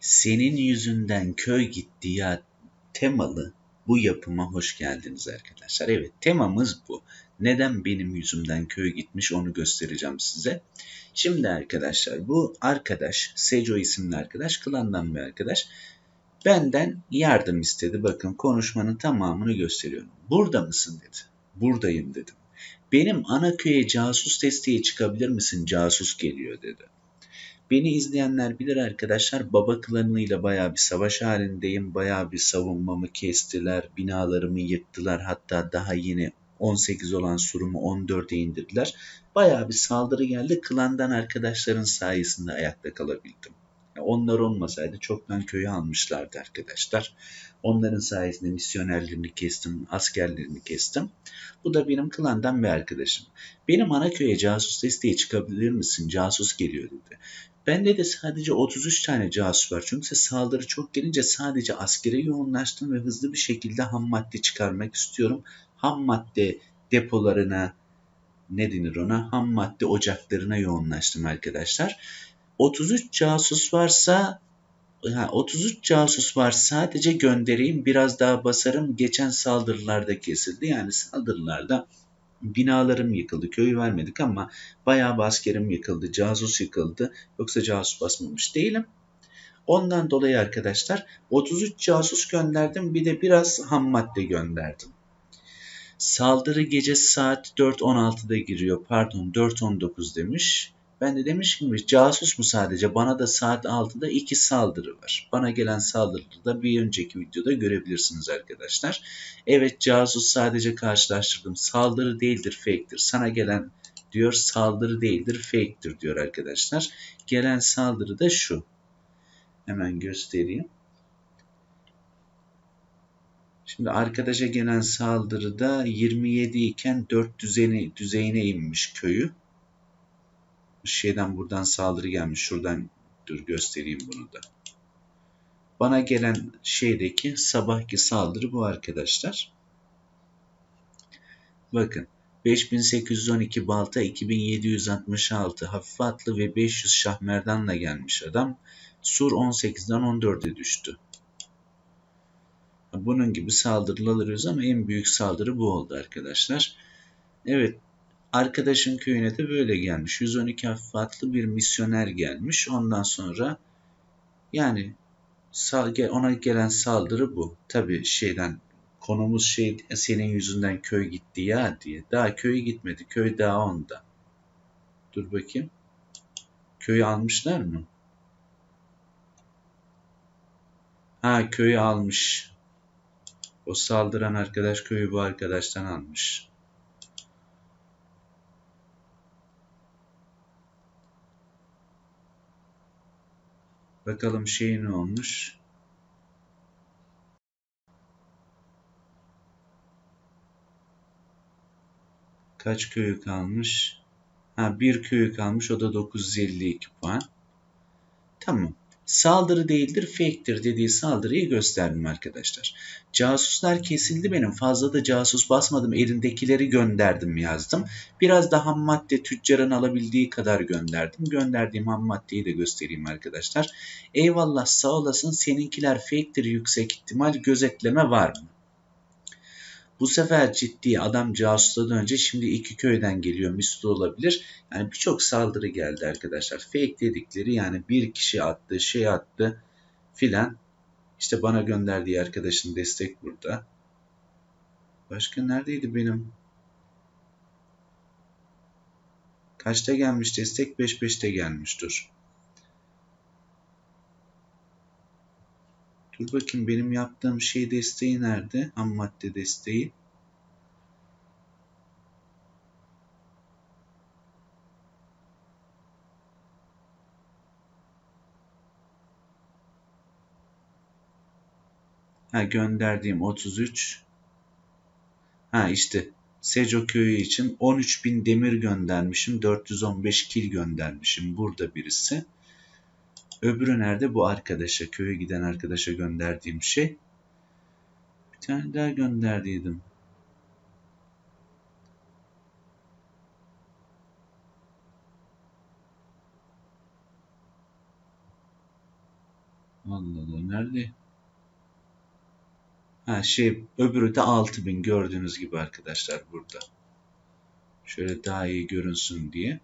Senin yüzünden köy gitti ya temalı bu yapıma hoş geldiniz arkadaşlar. Evet temamız bu. Neden benim yüzümden köy gitmiş onu göstereceğim size. Şimdi arkadaşlar bu arkadaş Sejo isimli arkadaş klandan bir arkadaş benden yardım istedi. Bakın konuşmanın tamamını gösteriyorum. Burada mısın dedi. Buradayım dedim. Benim ana köye casus desteği çıkabilir misin? Casus geliyor dedi. Beni izleyenler bilir arkadaşlar baba klanıyla baya bir savaş halindeyim. Baya bir savunmamı kestiler, binalarımı yıktılar. Hatta daha yeni 18 olan surumu 14'e indirdiler. Baya bir saldırı geldi. Klandan arkadaşların sayesinde ayakta kalabildim. Onlar olmasaydı çoktan köyü almışlardı arkadaşlar. Onların sayesinde misyonerlerini kestim, askerlerini kestim. Bu da benim klandan bir arkadaşım. Benim ana köye casus desteği çıkabilir misin? Casus geliyor dedi. Bende de sadece 33 tane casus var. Çünkü saldırı çok gelince sadece askere yoğunlaştım ve hızlı bir şekilde ham madde çıkarmak istiyorum. Ham madde depolarına ne denir ona? Ham madde ocaklarına yoğunlaştım arkadaşlar. 33 casus varsa ha, 33 casus var sadece göndereyim biraz daha basarım geçen saldırılarda kesildi yani saldırılarda binalarım yıkıldı köyü vermedik ama bayağı bir askerim yıkıldı casus yıkıldı yoksa casus basmamış değilim. Ondan dolayı arkadaşlar 33 casus gönderdim bir de biraz ham madde gönderdim. Saldırı gece saat 4.16'da giriyor pardon 4.19 demiş. Ben de demişim ki casus mu sadece? Bana da saat 6'da iki saldırı var. Bana gelen saldırıda da bir önceki videoda görebilirsiniz arkadaşlar. Evet casus sadece karşılaştırdım. Saldırı değildir fake'tir. Sana gelen diyor saldırı değildir fake'tir diyor arkadaşlar. Gelen saldırı da şu. Hemen göstereyim. Şimdi arkadaşa gelen saldırıda 27 iken 4 düzeni, düzeyine inmiş köyü şeyden buradan saldırı gelmiş. Şuradan dur göstereyim bunu da. Bana gelen şeydeki sabahki saldırı bu arkadaşlar. Bakın 5812 balta 2766 hafif atlı ve 500 şahmerdanla gelmiş adam. Sur 18'den 14'e düştü. Bunun gibi saldırılar alıyoruz ama en büyük saldırı bu oldu arkadaşlar. Evet Arkadaşın köyüne de böyle gelmiş. 112 hafif atlı bir misyoner gelmiş. Ondan sonra yani ona gelen saldırı bu. Tabi şeyden konumuz şey senin yüzünden köy gitti ya diye. Daha köy gitmedi. Köy daha onda. Dur bakayım. Köyü almışlar mı? Ha köyü almış. O saldıran arkadaş köyü bu arkadaştan almış. Bakalım şey ne olmuş. Kaç köyü kalmış? Ha bir köyü kalmış. O da 952 puan. Tamam saldırı değildir fake'tir dediği saldırıyı gösterdim arkadaşlar. Casuslar kesildi benim. Fazla da casus basmadım. Elindekileri gönderdim yazdım. Biraz da ham madde tüccarın alabildiği kadar gönderdim. Gönderdiğim ham maddeyi de göstereyim arkadaşlar. Eyvallah sağ olasın seninkiler fake'tir yüksek ihtimal gözetleme var mı? Bu sefer ciddi adam casustan önce şimdi iki köyden geliyor misli olabilir. Yani birçok saldırı geldi arkadaşlar. Fake dedikleri yani bir kişi attı, şey attı filan. İşte bana gönderdiği arkadaşın destek burada. Başka neredeydi benim? Kaçta gelmiş destek? 5-5'te gelmiş dur. Dur bakayım benim yaptığım şey desteği nerede? Ham madde desteği. Ha gönderdiğim 33. Ha işte Seco köyü için 13.000 demir göndermişim. 415 kil göndermişim. Burada birisi. Öbürü nerede? Bu arkadaşa, köye giden arkadaşa gönderdiğim şey. Bir tane daha gönderdiydim. Allah Allah nerede? Ha şey öbürü de 6000 gördüğünüz gibi arkadaşlar burada. Şöyle daha iyi görünsün diye.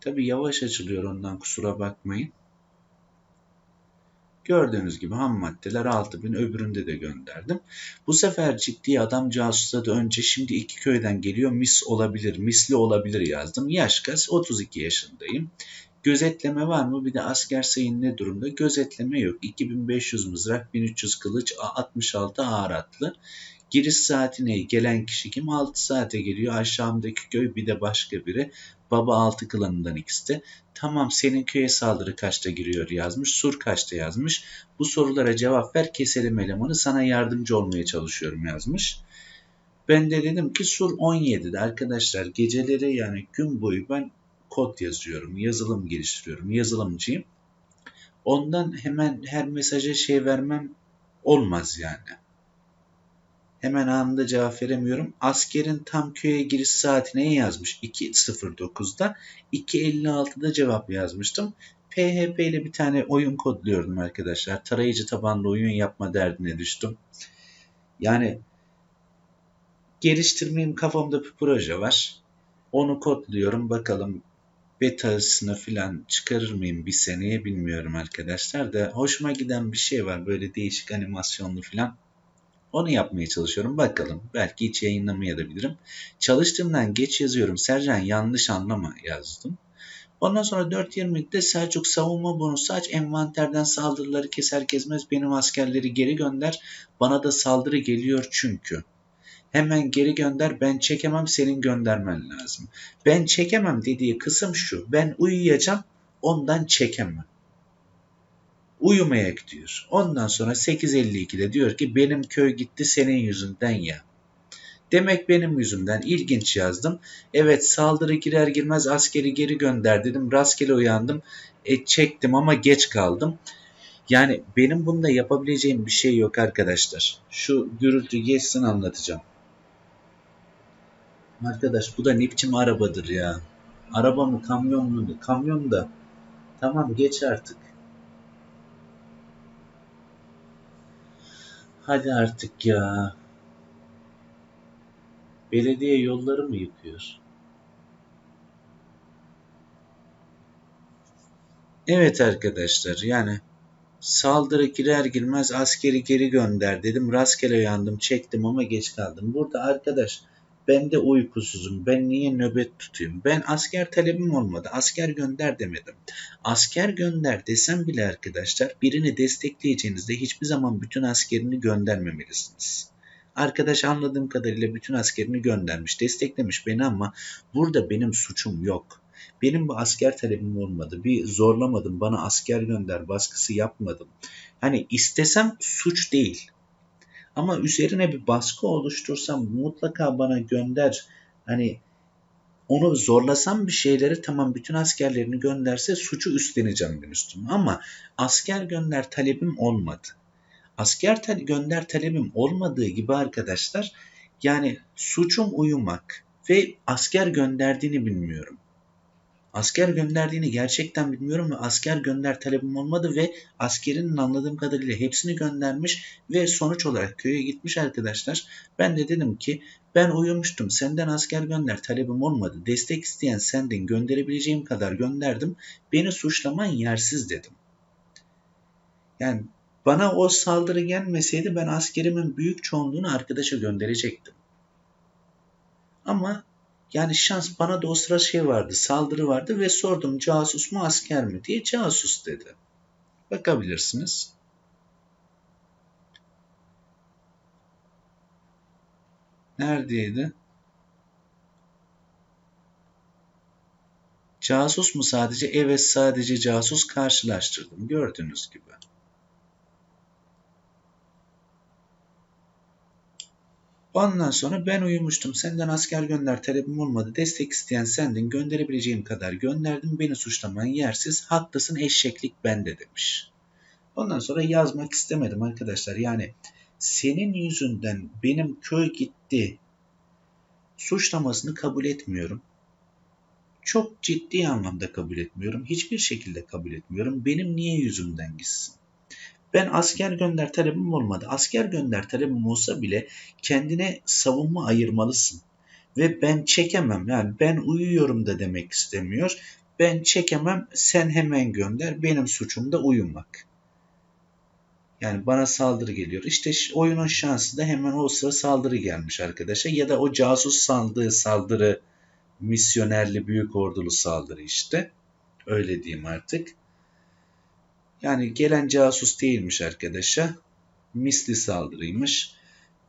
Tabi yavaş açılıyor ondan kusura bakmayın. Gördüğünüz gibi ham maddeler 6000 öbüründe de gönderdim. Bu sefer ciddi adam casusladı önce şimdi iki köyden geliyor mis olabilir misli olabilir yazdım. Yaş kaç 32 yaşındayım. Gözetleme var mı? Bir de asker sayın ne durumda? Gözetleme yok. 2500 mızrak, 1300 kılıç, 66 ağır atlı. Giriş saati ne? Gelen kişi kim? 6 saate geliyor. Aşağımdaki köy bir de başka biri. Baba 6 klanından ikisi de. Tamam senin köye saldırı kaçta giriyor yazmış. Sur kaçta yazmış. Bu sorulara cevap ver keselim elemanı sana yardımcı olmaya çalışıyorum yazmış. Ben de dedim ki Sur 17'de arkadaşlar geceleri yani gün boyu ben kod yazıyorum, yazılım geliştiriyorum, yazılımcıyım. Ondan hemen her mesaja şey vermem olmaz yani. Hemen anında cevap veremiyorum. Askerin tam köye giriş saatine yazmış 2.09'da. 2.56'da cevap yazmıştım. PHP ile bir tane oyun kodluyordum arkadaşlar. Tarayıcı tabanlı oyun yapma derdine düştüm. Yani geliştirmeyeyim kafamda bir proje var. Onu kodluyorum. Bakalım betasını falan çıkarır mıyım bir seneye bilmiyorum arkadaşlar da hoşuma giden bir şey var böyle değişik animasyonlu falan. Onu yapmaya çalışıyorum. Bakalım. Belki hiç yayınlamayabilirim. Çalıştığımdan geç yazıyorum. Sercan yanlış anlama yazdım. Ondan sonra 4.20'de Selçuk savunma bonusu aç. Envanterden saldırıları keser kesmez benim askerleri geri gönder. Bana da saldırı geliyor çünkü. Hemen geri gönder ben çekemem senin göndermen lazım. Ben çekemem dediği kısım şu. Ben uyuyacağım ondan çekemem. Uyumaya gidiyor. Ondan sonra 8.52'de diyor ki benim köy gitti senin yüzünden ya. Demek benim yüzümden ilginç yazdım. Evet saldırı girer girmez askeri geri gönder dedim. Rastgele uyandım. E, çektim ama geç kaldım. Yani benim bunda yapabileceğim bir şey yok arkadaşlar. Şu gürültü geçsin anlatacağım. Arkadaş bu da ne biçim arabadır ya. Araba mı kamyon mu? Kamyon da. Tamam geç artık. Hadi artık ya. Belediye yolları mı yıkıyor? Evet arkadaşlar yani saldırı girer girmez askeri geri gönder dedim. Rastgele yandım çektim ama geç kaldım. Burada arkadaş ben de uykusuzum. Ben niye nöbet tutayım? Ben asker talebim olmadı. Asker gönder demedim. Asker gönder desem bile arkadaşlar birini destekleyeceğinizde hiçbir zaman bütün askerini göndermemelisiniz. Arkadaş anladığım kadarıyla bütün askerini göndermiş, desteklemiş beni ama burada benim suçum yok. Benim bu asker talebim olmadı. Bir zorlamadım. Bana asker gönder baskısı yapmadım. Hani istesem suç değil. Ama üzerine bir baskı oluştursam mutlaka bana gönder. Hani onu zorlasam bir şeyleri tamam bütün askerlerini gönderse suçu üstleneceğim ben üstüme. Ama asker gönder talebim olmadı. Asker ta gönder talebim olmadığı gibi arkadaşlar yani suçum uyumak ve asker gönderdiğini bilmiyorum. Asker gönderdiğini gerçekten bilmiyorum ve asker gönder talebim olmadı ve askerinin anladığım kadarıyla hepsini göndermiş ve sonuç olarak köye gitmiş arkadaşlar. Ben de dedim ki ben uyumuştum senden asker gönder talebim olmadı. Destek isteyen sendin gönderebileceğim kadar gönderdim. Beni suçlaman yersiz dedim. Yani bana o saldırı gelmeseydi ben askerimin büyük çoğunluğunu arkadaşa gönderecektim. Ama yani şans bana da o sıra şey vardı, saldırı vardı ve sordum casus mu asker mi diye casus dedi. Bakabilirsiniz. Neredeydi? Casus mu sadece? Evet sadece casus karşılaştırdım. Gördüğünüz gibi. Ondan sonra ben uyumuştum. Senden asker gönder talebim olmadı. Destek isteyen sendin. Gönderebileceğim kadar gönderdim. Beni suçlaman yersiz. Haklısın eşeklik bende demiş. Ondan sonra yazmak istemedim arkadaşlar. Yani senin yüzünden benim köy gitti suçlamasını kabul etmiyorum. çok ciddi anlamda kabul etmiyorum. Hiçbir şekilde kabul etmiyorum. Benim niye yüzümden gitsin? Ben asker gönder talebim olmadı. Asker gönder talebim olsa bile kendine savunma ayırmalısın. Ve ben çekemem yani ben uyuyorum da demek istemiyor. Ben çekemem sen hemen gönder benim suçum da uyumak. Yani bana saldırı geliyor. İşte oyunun şansı da hemen o sıra saldırı gelmiş arkadaşa. Ya da o casus sandığı saldırı misyonerli büyük ordulu saldırı işte. Öyle diyeyim artık. Yani gelen casus değilmiş arkadaşa. Misli saldırıymış.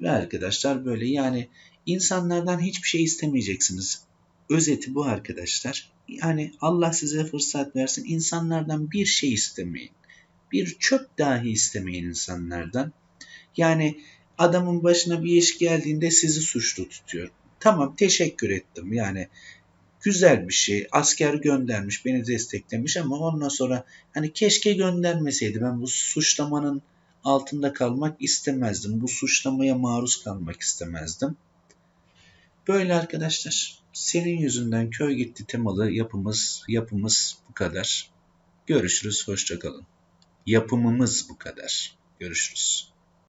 Ve arkadaşlar böyle yani insanlardan hiçbir şey istemeyeceksiniz. Özeti bu arkadaşlar. Yani Allah size fırsat versin. İnsanlardan bir şey istemeyin. Bir çöp dahi istemeyin insanlardan. Yani adamın başına bir iş geldiğinde sizi suçlu tutuyor. Tamam teşekkür ettim. Yani güzel bir şey. Asker göndermiş, beni desteklemiş ama ondan sonra hani keşke göndermeseydi. Ben bu suçlamanın altında kalmak istemezdim. Bu suçlamaya maruz kalmak istemezdim. Böyle arkadaşlar. Senin yüzünden köy gitti temalı yapımız yapımız bu kadar. Görüşürüz. Hoşçakalın. Yapımımız bu kadar. Görüşürüz.